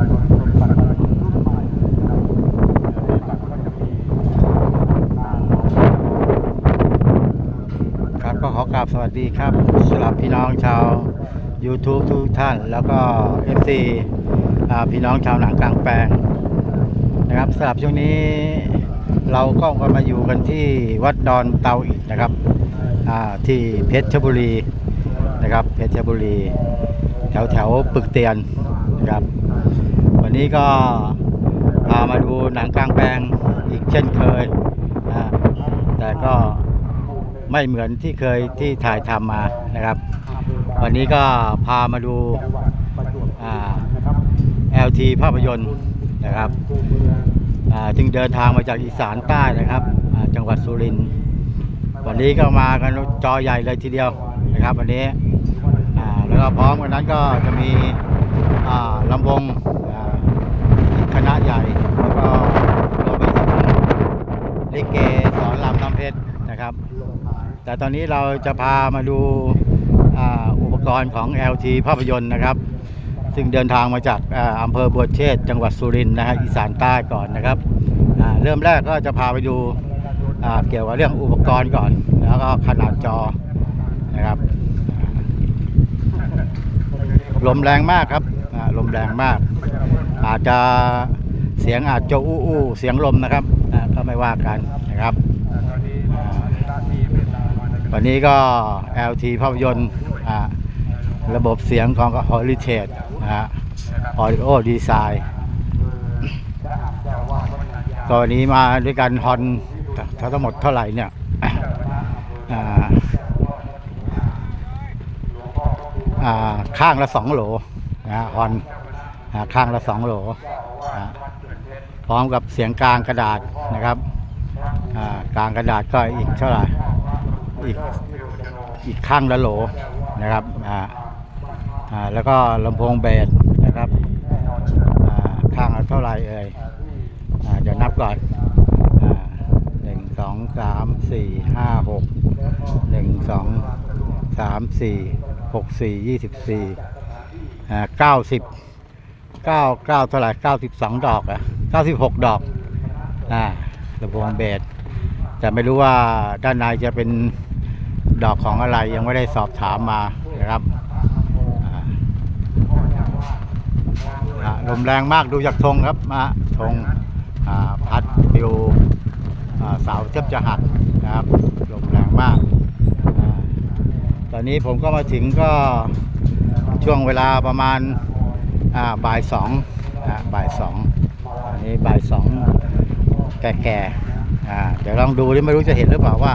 ครับก็ขอกราบสวัสดีครับสำหรับพี่น้องชาว YouTube ทุกท่าน แล้วก็ FC พี่น้องชาวหนังกลางแปลงนะครับสำหรับช่วงนี้เราก็มาอยู่กันที่วัดดอนเตาอิฐนะครับที่เพชรบุรีนะครับเพชรบุรี แถวแถวปึกเตียนนะครับ วันนี้ก็พามาดูหนังกลางแปลงอีกเช่นเคยนะแต่ก็ไม่เหมือนที่เคยที่ถ่ายทำมานะครับ วันนี้ก็พามาดูอ่า LT ภาพยนตร์นะครับจึงเดินทางมาจากอีสานใต้นะครับ จังหวัดสุรินทร์วันนี้ก็มากันจอใหญ่เลยทีเดียวนะครับ วันนี้แล้วก็พร้อมกันนั้นก็จะมีลำวง ณะใหญ่ แล้วก็รวมไปถึงลิเกสอนรำน้ำเพชรนะครับ แต่ตอนนี้เราจะพามาดูอุปกรณ์ของ LT ภาพยนตร์นะครับ ซึ่งเดินทางมาจากอำเภอบัวเชษจังหวัดสุรินทร์นะฮะอีสานใต้ก่อนนะครับ เริ่มแรกก็จะพาไปดูเกี่ยวกับเรื่องอุปกรณ์ก่อน แล้วก็ขนาดจอนะครับลมแรงมากครับลมแรงมาก อาจจะ เสียงอาจจะอู้อู้เสียงลมนะครับอ่าก็ไม่ว่ากันนะครับ วันนี้ก็ LT ภาพยนตร์อ่าระบบเสียงของ Heritage นะฮะ Audio Design ก็วันนี้มาด้วยกันฮอนทั้งหมดเท่าไหร่เนี่ยอ่าอ่าข้างละสองโหลนะฮะฮอนอ่าข้างละสองโหลนะพ ร้อมกับเสียงกลางกระดาษนะครับอ่ากลางกระดาษก็อีกเท่าไหร่อีกอีกข้างละโหลนะครับอ่าอ่าแล้วก็ลำโพงเบสนะครับอ่าข้างละเท่าไหร่เอ่ยอ่าเดี๋ยวนับก่อนอ่าหนึ่งสองสามสี่ห้าหกหนึ่งสองสามสี่หกสี่ยี่สิบสี่อ่าเก้าสิบเก้าเก้าเท่าไหร่เก้าสิบสองดอกอะ เก้าสิบหกดอกอ่าลำโพงเบสแต่ไม่รู้ว่าด้านในจะเป็นดอกของอะไรยังไม่ได้สอบถามมานะครับลมแรงมากดูจากธงครับมาธงาพัดปิวอ่าเสาเทียบจะหักนะครับลมแรงมากอตอนนี้ผมก็มาถึงก็ช่วงเวลาประมาณาบ่ายสองอบ่ายสอง นนี้บ่ายสองแก่ๆอ่าเดี๋ยวลองดูดิไม่รู้จะเห็นหรือเปล่าว่า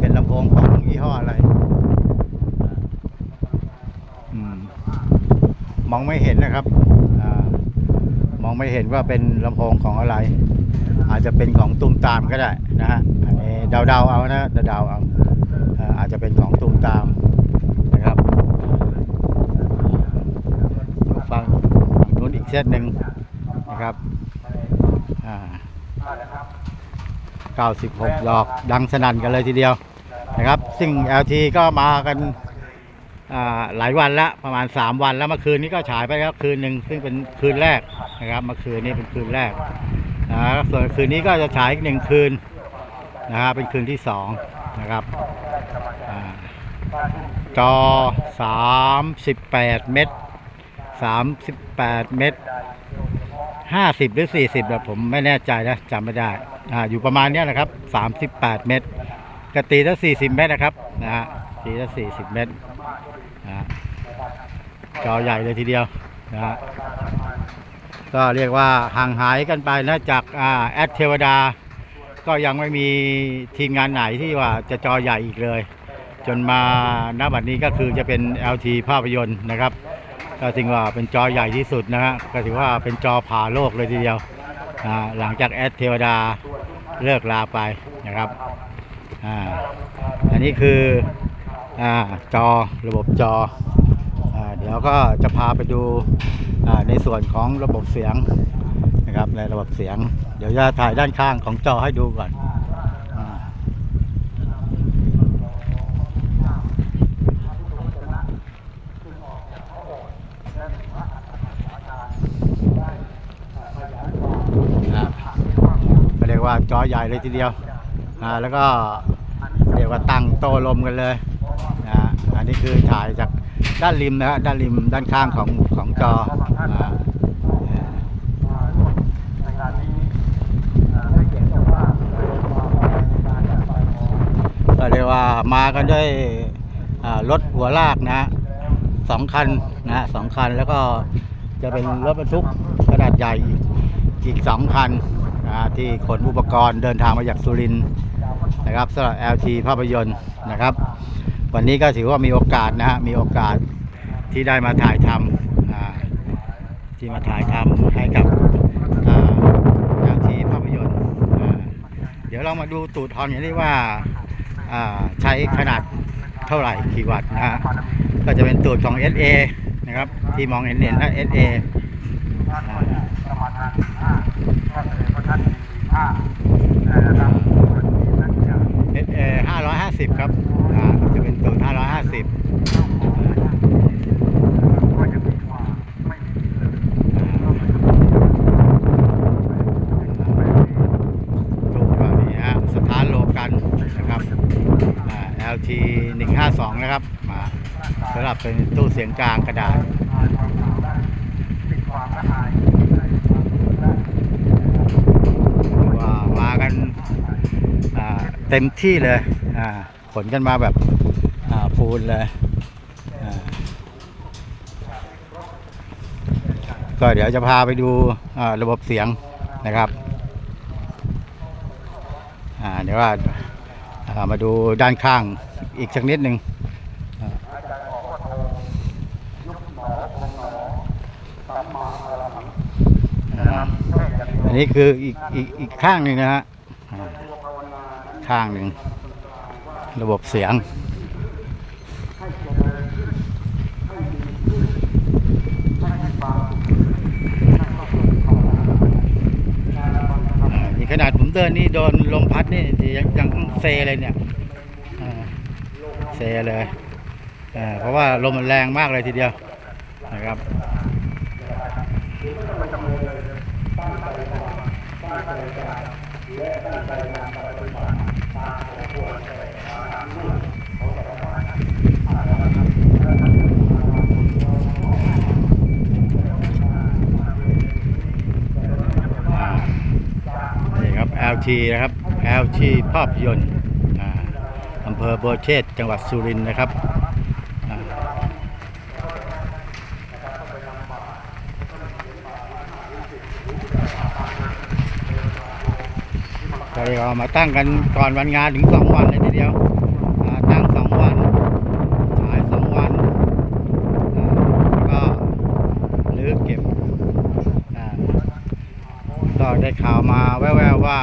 เป็นลำโพงของยี่ห้ออะไรอืมมองไม่เห็นนะครับอามองไม่เห็นว่าเป็นลำโพงของอะไร อาจจะเป็นของตุ้มตามก็ได้นะฮะอันนี้เดาๆเอานะเดาๆเอาอ่าอาจจะเป็นของตุ้มตามนะครับฟังนู้นอีกเส้นหนึ่งนะครับ 96 ดอกดังสนั่นกันเลยทีเดียวนะครับ ซึ่ง LT ก็มากันหลายวันแล้วประมาณ 3 วันแล้วเมื่อคืนนี้ก็ฉายไปแล้วคืนหนึ่งซึ่งเป็นคืนแรกนะครับเมื่อคืนนี้เป็นคืนแรกนะส่วนคืนนี้ก็จะฉายอีกหนึ่งคืนนะฮะเป็นคืนที่สองนะครับจอ38 เมตร 38 เมตร ห้าสิบหรือสี่สิบแบบผมไม่แน่ใจนะจำไม่ได้อ่าอยู่ประมาณเนี้ยนะครับสามสิบแปดเมตรกตีละสี่สิบเมตรนะครับนะฮะตีละสี่สิบเมตรนะฮะจอใหญ่เลยทีเดียวนะฮะก็เรียกว่าห่างหายกันไปนะจากอ่าแอดเทวดา ก็ยังไม่มีทีมงานไหนที่ว่าจะจอใหญ่อีกเลย จนมาณบัดนี้ก็คือจะเป็น LT ภาพยนตร์นะครับ ก็ถือว่าเป็นจอใหญ่ที่สุดนะฮะก็ถือว่าเป็นจอผ่าโลกเลยทีเดียวหลังจากแอดเทวดาเลิกลาไปนะครับอ่าอันนี้คืออ่าจอระบบจออ่าเดี๋ยวก็จะพาไปดูอ่าในส่วนของระบบเสียงนะครับในระบบเสียง เดี๋ยวจะถ่ายด้านข้างของจอให้ดูก่อนอ่า เว่าจ อใหญ่เลยทีเดียวอ่าแล้วก็เรียกว่าตั้งโตลมกันเลยนะอันนี้คือถ่ายจากด้านริมนะฮะด้านริมด้านข้างของของจอนงานนี้ให้เกียรติเจ้าภาพความในการจัดไปของก็เรียกว่ามากันด้วยรถหัวลากนะฮะสองคันนะฮะสองคันแล้วก็จะเป็นรถบรรทุกขนาดใหญ่อีกอีกสองคัน นะที่ขนอุปกรณ์เดินทางมาจากสุรินทร์นะครับสำหรับ LT ภาพยนตร์นะครับ วันนี้ก็ถือว่ามีโอกาสนะฮะมีโอกาสที่ได้มาถ่ายทำที่มาถ่ายทำให้กับอ่า LT ภาพยนตร์เดี๋ยวเรามาดูตูดฮอนกันดีว่าอ่าใช้ขนาดเท่าไหร่กี่วัตต์นะฮะก็จะเป็นตูดของ SA นะครับที่มองเห็นเห็นถ้า SA ท่านสมาทานห้าท่านเลยพระท่านมีห้านะครับวันนี้นั่นจะ SA 550ครับอ่าจะเป็นตูด550ก็จะมีว่าไม่มีเลยตู้ก็นี่ฮะสถานโลกันนะครับอ่า LT 152นะครับมาสำหรับเป็นตู้เสียงกลางกระดาษปิดความละอาย ว่ามา กันเต็มที่เลยขนกันมาแบบฟูลเลยก็เดี๋ยวจะพาไปดูระบบเสียงนะครับเดี๋ยวว่าามาดูด้านข้างอีกสักนิดหนึ่งอันนี้คืออีกอีกอีกข้างหนึ่งนะฮะ ข้างหนึ่ง ระบบเสียงนี่ขนาดผมเดินนี่โดนลมพัดนี่ยังยังเซเลยเนี่ยเซเลยเพราะว่าลมมันแรงมากเลยทีเดียวนะครับอ่านี่ ครับ LT นะครับ LT ภาพยนตร์อ่าอำเภอบัวเชษจังหวัดสุรินทร์นะครับอ่า ก็เลยเอามาตั้งกันก่อนวันงานถึงสองวันเลยทีเดียวตั้งสองวันฉายสองวันแล้วก็รื้อเก็บอ่าก็ได้ข่าวมาแว่วๆว่า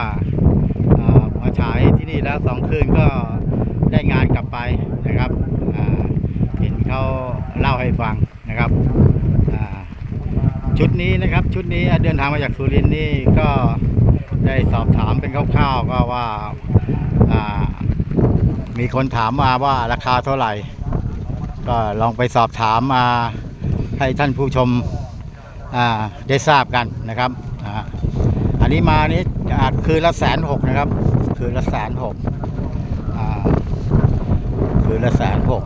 มาฉายที่นี่แล้วสองคืนก็ได้งานกลับไปนะครับเห็นเขาเล่าให้ฟังนะครับชุดนี้นะครับชุดนี้เดินทางมาจากสุรินทร์นี่ก็ ได้สอบถามเป็นคร่าวๆก็ว่าามีคนถามมาว่าราคาเท่าไหร่ ก็ลองไปสอบถามมาให้ท่านผู้ชมได้ทราบกันนะครับออันนี้มานี้อ่าคืนละแสนหกนะครับ คืนละแสนหกคืนละแสนหก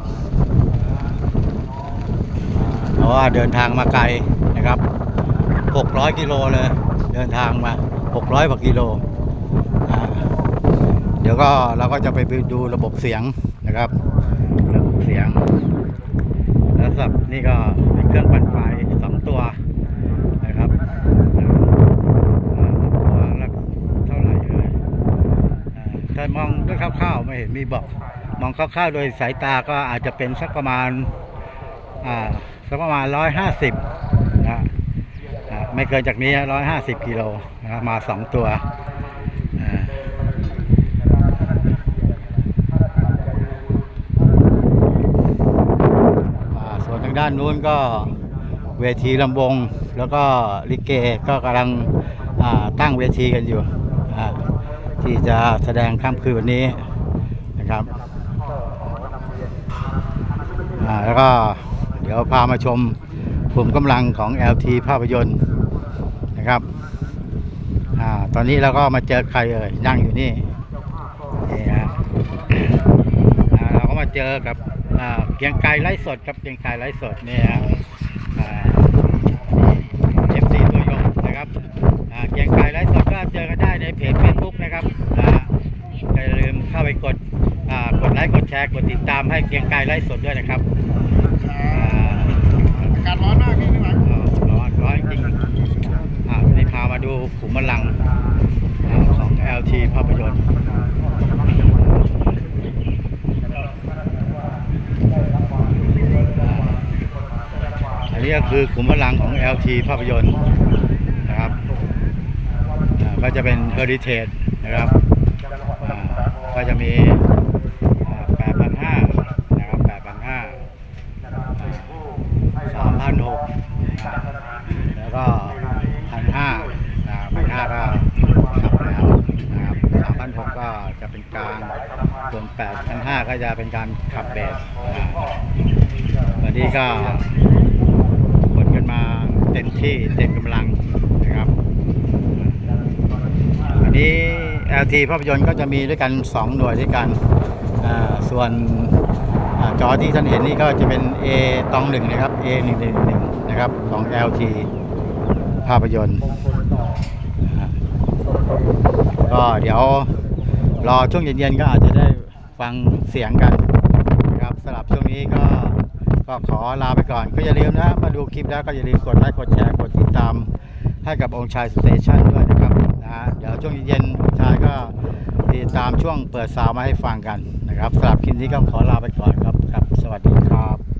เพราะว่าเดินทางมาไกลนะครับ 600 กิโลเลยเดินทางมา 600กว่ากิโล เดี๋ยวก็เราก็จะไปดูระบบเสียงนะครับ ระบบเสียง แล้วสับนี่ก็เป็นเครื่องปั่นไฟสองตัวนะครับตัวละเท่าไหร่เอ่ยอ่าถ้ามองด้วยคร่าวๆไม่เห็นมีบอก มองคร่าวๆโดยสายตาก็อาจจะเป็นสักประมาณ อ่า สักประมาณร้อยห้าสิบ ไม่เกินจากนี้ร้อยห้าสิบกิโลนะครับมาสองตัวอ่าส่วนทางด้านนู้นก็เวทีลำวงแล้วก็ลิเกก็กำลังอ่าตั้งเวทีกันอยู่อ่าที่จะแสดงค่ำคืนวันนี้นะครับอ่าแล้วก็เดี๋ยวพามาชมกลุ่มกำลังของ LT ภาพยนตร์ นะครับอ่าตอนนี้เราก็มาเจอใครเอ่ยนั่งอยู่นี่นี่ฮะเราก็มาเจอกับเกียงไกรไลฟ์สดครับเกียงไกรไลฟ์สดนี่ฮะเอฟซีตัวยงนะครับเกียงไกรไลฟ์สดก็เจอกันได้ในเพจเฟซบุ๊กนะครับอย่าลืมเข้าไปกดกดไลค์กดแชร์กดติดตามให้เกียงไกรไลฟ์สดด้วยนะครับอากาศร้อนมากพี่พี่หวง ร้อนร้อนจริงอ่าวันนี้พามาดู ขุมพลังอ่าของ LT ภาพยนตร์อันนี้ก็คือขุมพลังของ LT ภาพยนตร์นะครับก็จะเป็น Heritage นะครับก็จะมี8,500นะครับ8,500 สามพันหกแล้วก็พันห้าพันห้าก็ขับแล้วนะครับสามพันหกก็จะเป็นกลางส่วนแปดพันห้าก็ จะเป็นการขับเบสอ่าวันนี้ก็คนกันมาเต็มที่เต็มกำลังนะครับ วันนี้ LT ภาพยนตร์ก็จะมีด้วยกัน 2 หน่วยด้วยกันอ่าส่วนอจอที่ท่านเห็นนี่ก็จะเป็น A ตองหนึ่งนะครับ A หนึ่งหนึ่งหนึ่งนะครับของ LT ภาพยนตร์ก็เดี๋ยวรอช่วงเย็นๆก็อาจจะได้ ฟังเสียงกันนะครับสำหรับช่วงนี้ก็ก็ขอลาไปก่อน ก็อย่าลืมนะ มาดูคลิปแล้วก็อย่าลืมกดไลค์กดแชร์กดติดตามให้กับองค์ชายสเตชันด้วยนะครับนะฮะเดี๋ยวช่วงเย็นองค์ชายก็ติดตามช่วงเปิดสาวมาให้ฟังกันนะครับสำหรับคลิปนี้ก็ขอลาไปก่อนครับครับ สวัสดีครับ